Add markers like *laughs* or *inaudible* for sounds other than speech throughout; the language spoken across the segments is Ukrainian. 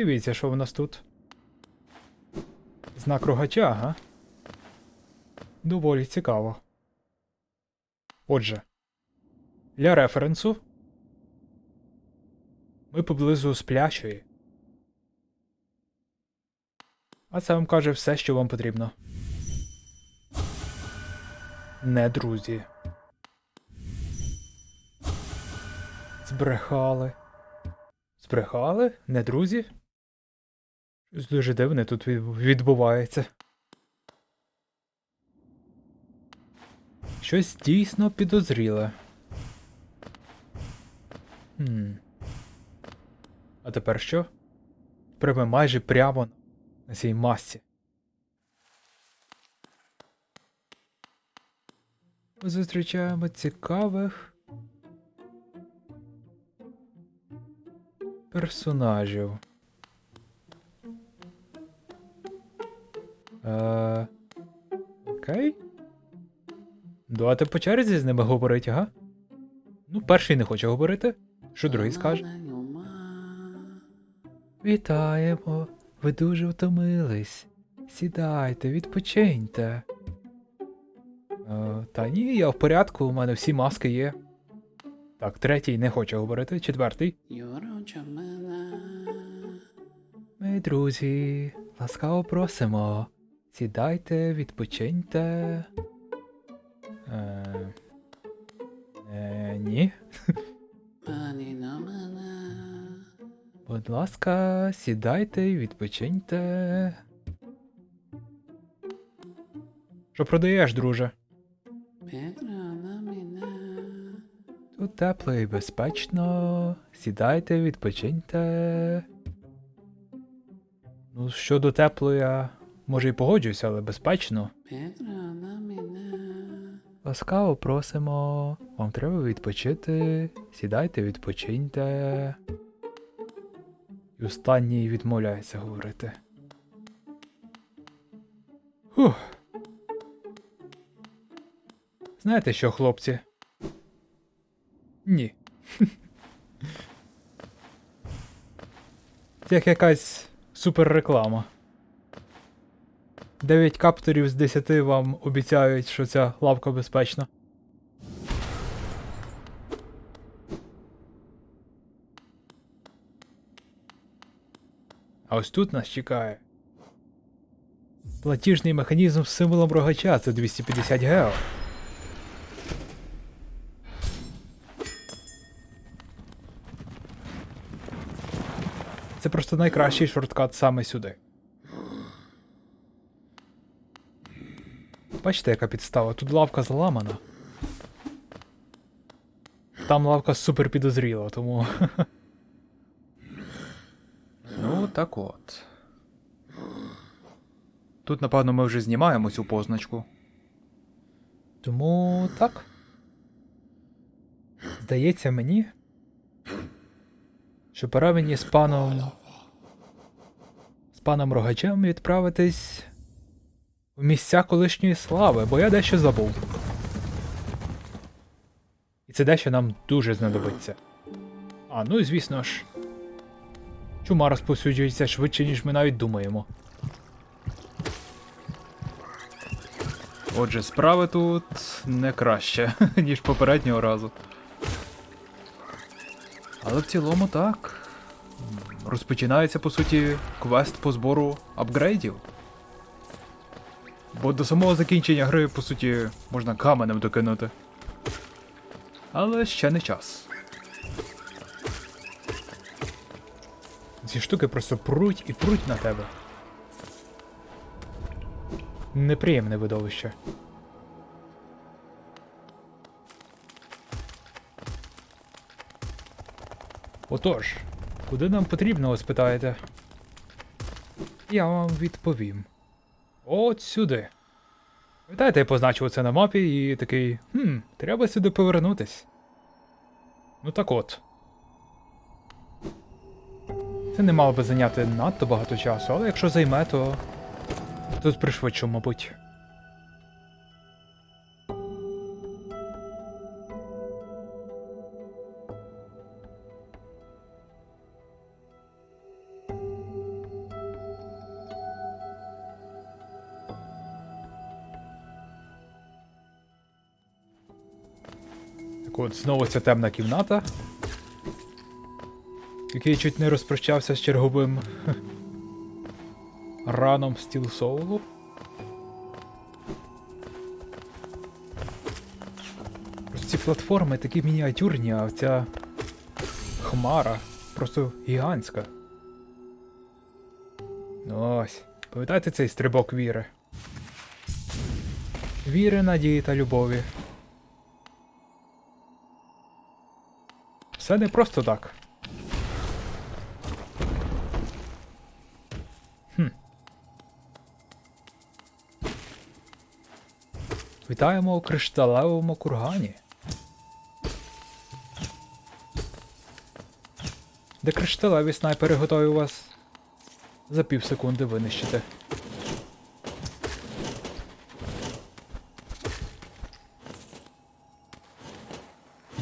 Дивіться, що в нас тут. Знак рогача, га? Доволі цікаво. Отже, для референсу ми поблизу сплячої. А це вам каже все, що вам потрібно. Не друзі. Збрехали. Збрехали? Не друзі? Щось дуже дивне тут відбувається. Щось дійсно підозріле. Хм. А тепер що? Ми майже прямо на цій масці. Ми зустрічаємо цікавих персонажів. Е, окей. Давайте по черзі з ними говорить, ага? Ну, перший не хоче говорити. Що другий скаже? Вітаємо. Ви дуже втомились. Сідайте, відпочиньте. Е, та ні, я в порядку, у мене всі маски є. Так, третій не хоче говорити, четвертий. Ми, друзі, ласкаво просимо. Сідайте, відпочиньте. Е, е, ні. Будь ласка, сідайте і відпочиньте. Що продаєш, друже? Тут тепло і безпечно. Сідайте, відпочиньте. Ну, щодо тепло, я може і погоджуюся, але безпечно. Ласкаво просимо. Вам треба відпочити. Сідайте, відпочиньте. І останній відмовляється говорити. Фух. Знаєте що, хлопці? Ні. Це *laughs* як якась суперреклама. 9 капторів з 10 вам обіцяють, що ця лавка безпечна. А ось тут нас чекає. Платіжний механізм з символом рогача це 250 гео. Це просто найкращий шорткат саме сюди. Бачите, яка підстава? Тут лавка зламана. Там лавка супер підозріла, тому. *laughs* ну, так от. Тут, напевно, ми вже знімаємо цю позначку. Тому так. Здається мені, що пора мені з паном. з паном Рогачем відправитись в місця колишньої слави, бо я дещо забув. І це дещо нам дуже знадобиться. А, ну і звісно ж. Чума розповсюджується швидше, ніж ми навіть думаємо. Отже, справи тут не краще, *laughs* ніж попереднього разу. Але в цілому так. Розпочинається, по суті, квест по збору апгрейдів. Бо до самого закінчення гри, по суті, можна каменем докинути. Але ще не час. Ці штуки просто пруть і пруть на тебе. Неприємне видовище. Отож, куди нам потрібно, ви спитаєте? Я вам відповім. От сюди. Вітайте, я позначив це на мапі і такий. Хм, треба сюди повернутись. Ну так от. Це не мало би зайняти надто багато часу, але якщо займе, то. Тут пришвидшу, мабуть. От, знову ця темна кімната. в якій я чуть не розпрощався з черговим *laughs* раном стіл соулу. Просто ці платформи такі мініатюрні, а ця хмара просто гігантська. Ну ось, пам'ятаєте цей стрибок віри? Віри, надії та любові. Все не просто так. Хм. Вітаємо у кришталевому кургані. Де кришталеві снайпери готові вас за пів секунди винищити.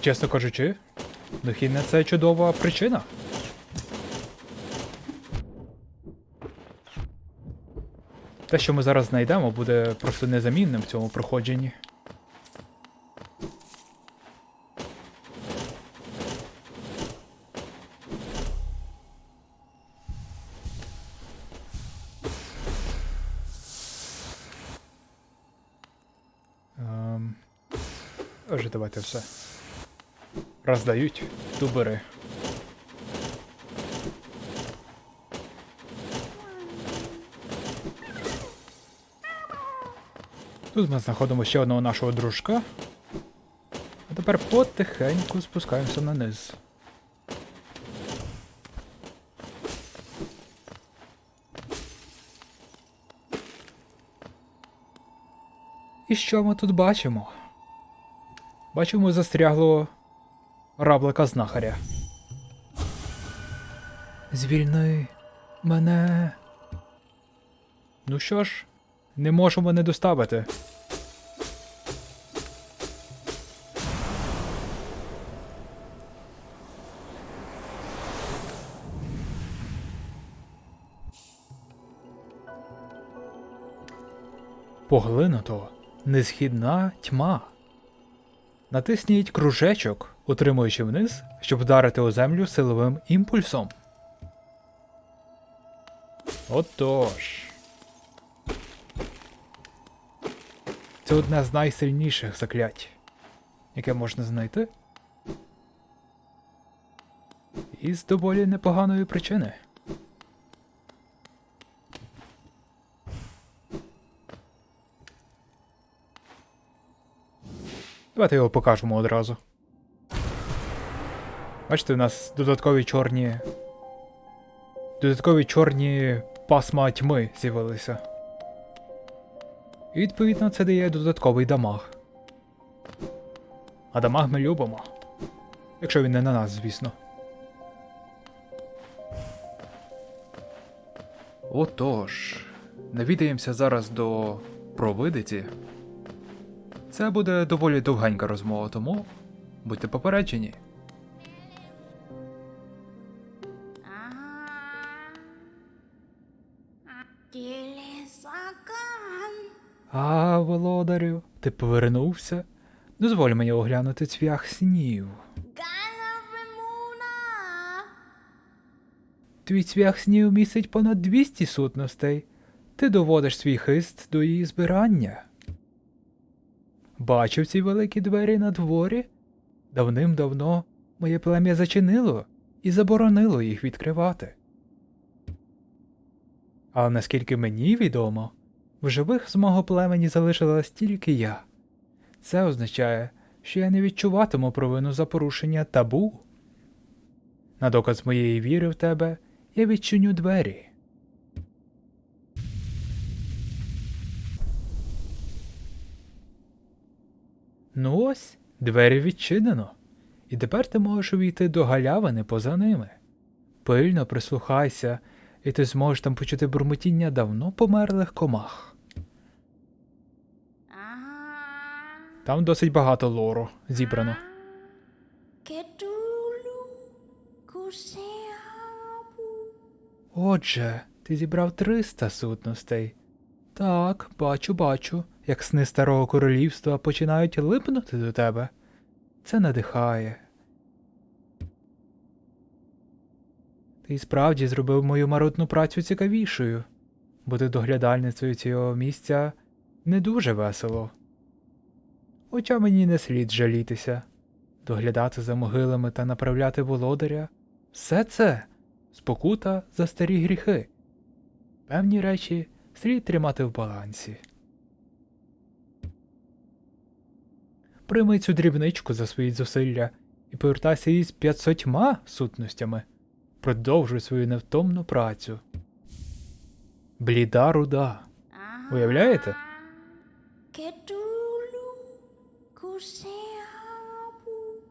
Чесно кажучи, дохідна це чудова причина. Те, що ми зараз знайдемо, буде просто незамінним в цьому проходженні. Ем... Отже, давайте все. Роздають, то бери. Тут ми знаходимо ще одного нашого дружка. А тепер потихеньку спускаємося на низ. І що ми тут бачимо? Бачимо застряглого раблика знахаря. Звільни мене. Ну що ж, не можемо не доставити. Поглинуто несхідна тьма. Натисніть кружечок, утримуючи вниз, щоб вдарити у землю силовим імпульсом. Отож. Це одне з найсильніших заклять, яке можна знайти. І з доволі непоганої причини. Давайте його покажемо одразу. Бачите, у нас додаткові чорні. Додаткові чорні пасма тьми з'явилися. І відповідно це дає додатковий дамаг. А дамаг ми любимо. Якщо він не на нас, звісно. Отож, навідаємося зараз до провидиці. Це буде доволі довгенька розмова, тому будьте попереджені. А, володарю, ти повернувся? Дозволь мені оглянути цвях снів. Твій цвях снів містить понад 200 сутностей. Ти доводиш свій хист до її збирання. Бачив ці великі двері на дворі? Давним-давно моє плем'я зачинило і заборонило їх відкривати. Але наскільки мені відомо, в живих з мого племені залишилась тільки я. Це означає, що я не відчуватиму провину за порушення табу. На доказ моєї віри в тебе я відчиню двері. Ну ось, двері відчинено, і тепер ти можеш увійти до галявини поза ними. Пильно прислухайся, і ти зможеш там почути бурмотіння давно померлих комах. Ага. Там досить багато лору зібрано. Отже, ти зібрав 300 сутностей. Так, бачу, бачу, як сни старого королівства починають липнути до тебе. Це надихає. Ти справді зробив мою марудну працю цікавішою. Бути доглядальницею цього місця не дуже весело. Хоча мені не слід жалітися, доглядати за могилами та направляти володаря все це спокута за старі гріхи. Певні речі слід тримати в балансі. Прийми цю дрібничку за свої зусилля і повертайся із п'ятсотьма сутностями. Продовжуй свою невтомну працю. Бліда руда. Уявляєте? Кетулу кусеабу.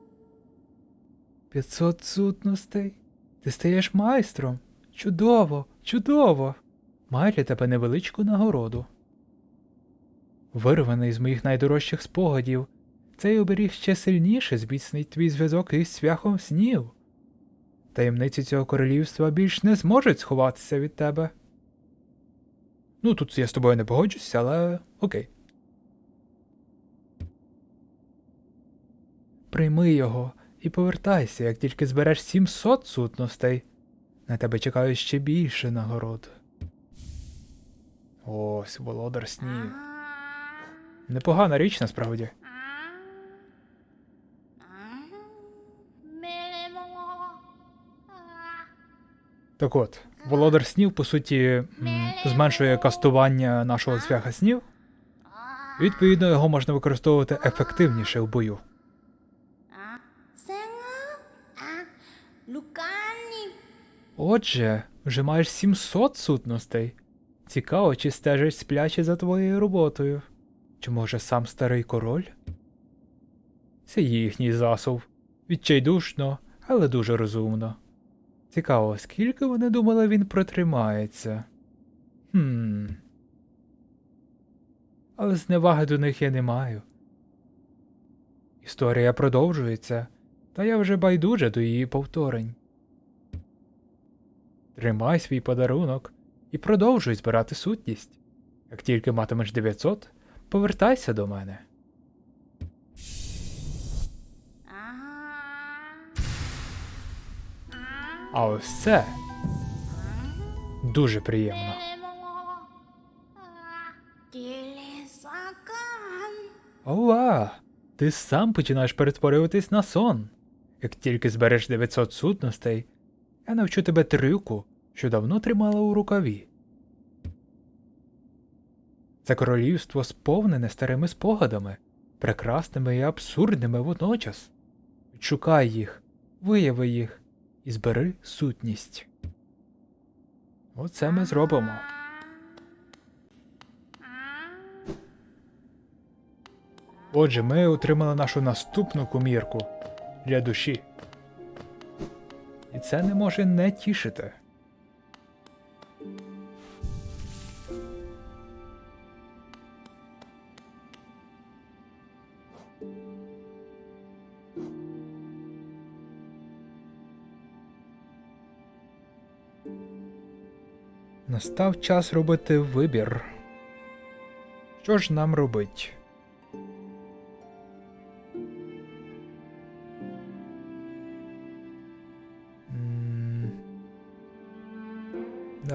500 сутностей. Ти стаєш майстром. Чудово, чудово. Маю для тебе невеличку нагороду. Вирваний з моїх найдорожчих спогадів, цей оберіг ще сильніше зміцнить твій зв'язок із свяхом снів. Таємниці цього королівства більш не зможуть сховатися від тебе. Ну, тут я з тобою не погоджуся, але окей. Прийми його і повертайся, як тільки збереш 700 сутностей. На тебе чекають ще більше нагород. Ось, володар снів. Непогана річ насправді. Так от, володар снів, по суті, зменшує кастування нашого цвяха снів. Відповідно, його можна використовувати ефективніше в бою. Отже, вже маєш 700 сутностей. Цікаво, чи стежить спляче за твоєю роботою. Чи може сам старий король? Це їхній засув. Відчайдушно, але дуже розумно. Цікаво, скільки вони думали він протримається. Хм. Але зневаги до них я не маю. Історія продовжується, та я вже байдуже до її повторень. Тримай свій подарунок і продовжуй збирати сутність. Як тільки матимеш 900, повертайся до мене. А ось це дуже приємно. Ова! Ти сам починаєш перетворюватись на сон. Як тільки збереш 900 сутностей, я навчу тебе трюку, що давно тримала у рукаві. Це королівство сповнене старими спогадами, прекрасними і абсурдними водночас. Відшукай їх, вияви їх і збери сутність. Оце ми зробимо. Отже, ми отримали нашу наступну кумірку для душі. І це не може не тішити. Настав час робити вибір. Що ж нам робить?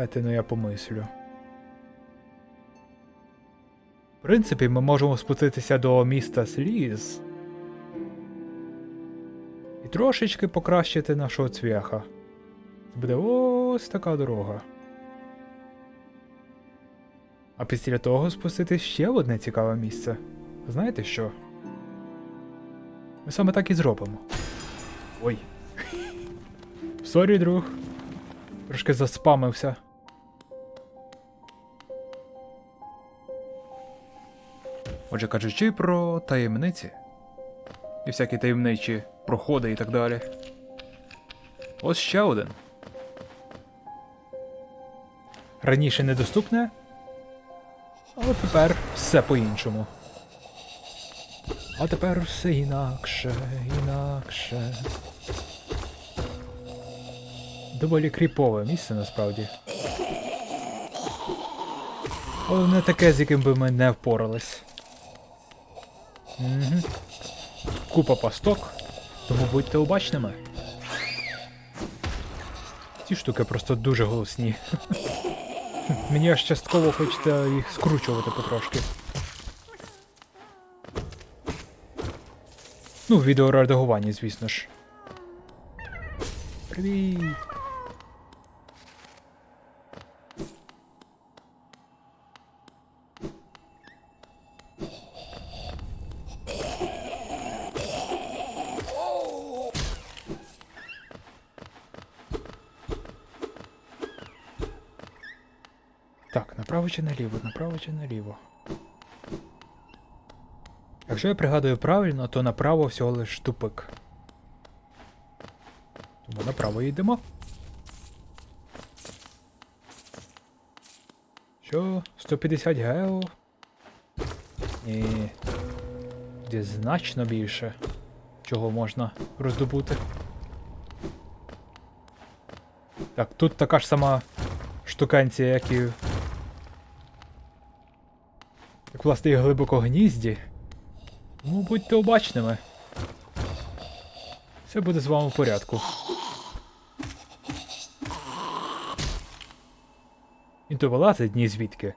Дайте ну я помислю. В принципі, ми можемо спуститися до міста Сліз. І трошечки покращити нашого цвяха. Це буде ось така дорога. А після того спуститись ще в одне цікаве місце. Знаєте що? Ми саме так і зробимо. Ой. *laughs* Сорі, друг. Трошки заспамився. Отже, кажучи про таємниці. І всякі таємничі проходи і так далі. Ось ще один. Раніше недоступне, але тепер все по-іншому. А тепер все інакше, інакше. Доволі кріпове місце насправді. Але не таке, з яким би ми не впорались. Угу. купа пасток, тому будьте обачними. Ці штуки просто дуже голосні. *laughs* Мені аж частково хочеться їх скручувати потрошки. Ну, в відеоредагуванні, звісно ж. Привіт! Так, направо чи наліво, направо чи наліво. Якщо я пригадую правильно, то направо всього лиш тупик. Тому направо йдемо. Що? 150 гео? Ні. Де значно більше. Чого можна роздобути. Так, тут така ж сама штукенція, як і. Як власне і глибоко гнізді. Тому будьте обачними. Все буде з вами в порядку. Він то вилазить ні звідки.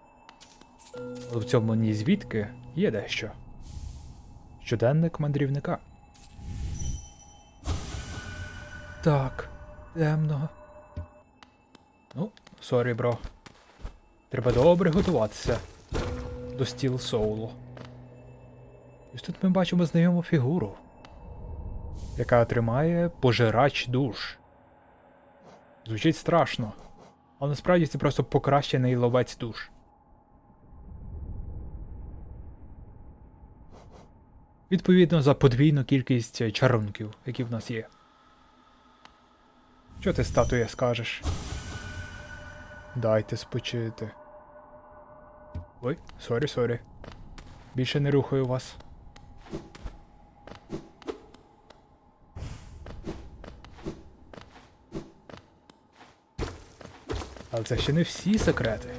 Але в цьому ні звідки є дещо. Щоденник мандрівника. Так, темно. Ну, сорі, бро. Треба добре готуватися до стіл соулу. І ось тут ми бачимо знайому фігуру, яка тримає пожирач душ. Звучить страшно, але насправді це просто покращений ловець душ. Відповідно за подвійну кількість чарунків, які в нас є. Що ти, статуя, скажеш? Дайте спочити. Ой, сорі, сорі. Більше не рухаю вас. Але це ще не всі секрети.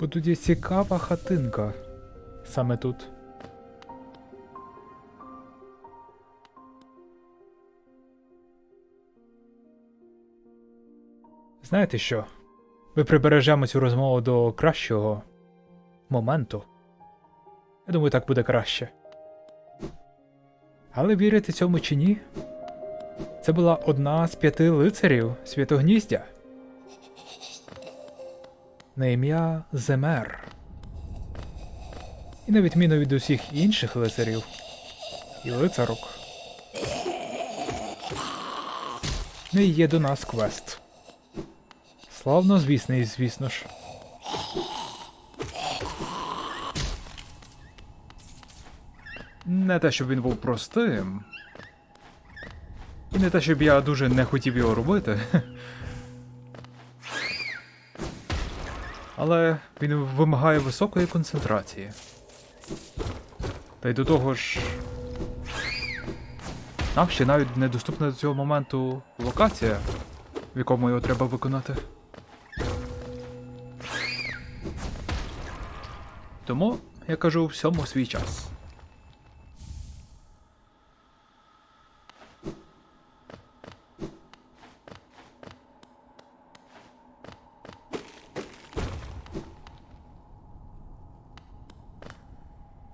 Бо тут є цікава хатинка. Саме тут. Знаєте що? Ми прибережемо цю розмову до кращого моменту. Я думаю, так буде краще. Але вірите цьому чи ні? Це була одна з п'яти лицарів Святогніздя. На ім'я Земер. І на відміну від усіх інших лицарів і лицарок. В неї є до нас квест. Славно звісний, звісно ж. Не те, щоб він був простим. І не те, щоб я дуже не хотів його робити. Але він вимагає високої концентрації. Та й до того ж. Нам ще навіть недоступна до цього моменту локація, в якому його треба виконати. Тому я кажу всьому свій час.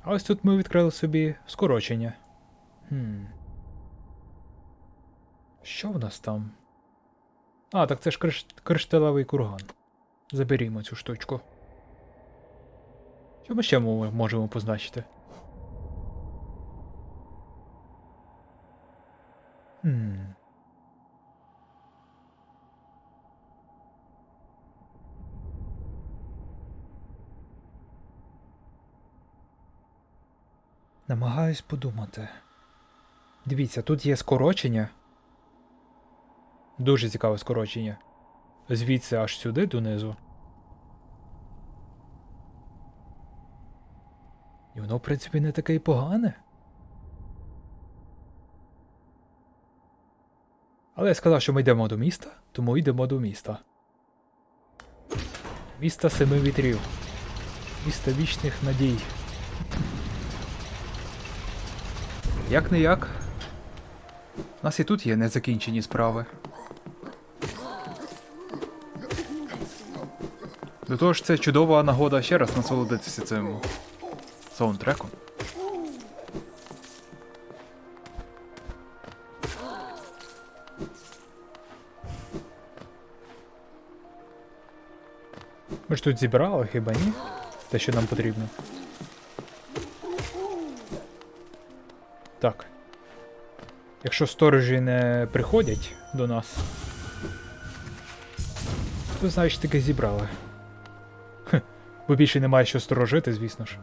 Ось тут ми відкрили собі скорочення. Хм. Що в нас там? А, так це ж криш... кришталевий курган. Заберімо цю штучку. Що ми ще мо- можемо позначити? Хм. Намагаюсь подумати. Дивіться, тут є скорочення. Дуже цікаве скорочення. Звідси аж сюди донизу. І воно, в принципі, не таке й погане. Але я сказав, що ми йдемо до міста, тому йдемо до міста. Міста семи вітрів. Міста вічних надій. Як не як. У нас і тут є незакінчені справи. До того ж, це чудова нагода ще раз насолодитися цим саундтреком. Ми ж тут зібрали, хіба ні? Те, що нам потрібно. Так. Якщо сторожі не приходять до нас, то значить таки зібрали. Хе, бо більше немає що сторожити, звісно ж.